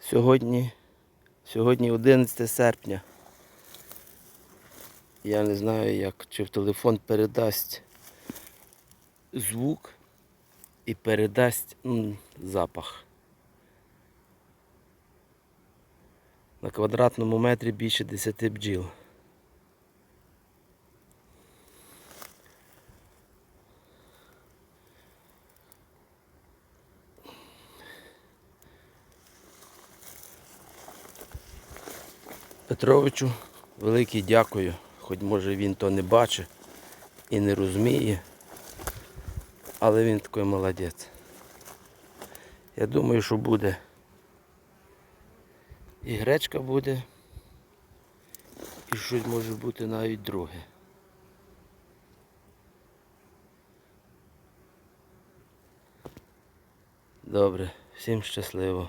Сьогодні, сьогодні 11 серпня. Я не знаю, як чи в телефон передасть звук і передасть м, запах. На квадратному метрі більше 10 бджіл. Петровичу велике дякую, хоч може він то не бачить і не розуміє, але він такий молодець. Я думаю, що буде. І гречка буде, і щось може бути навіть друге. Добре, всім щасливо.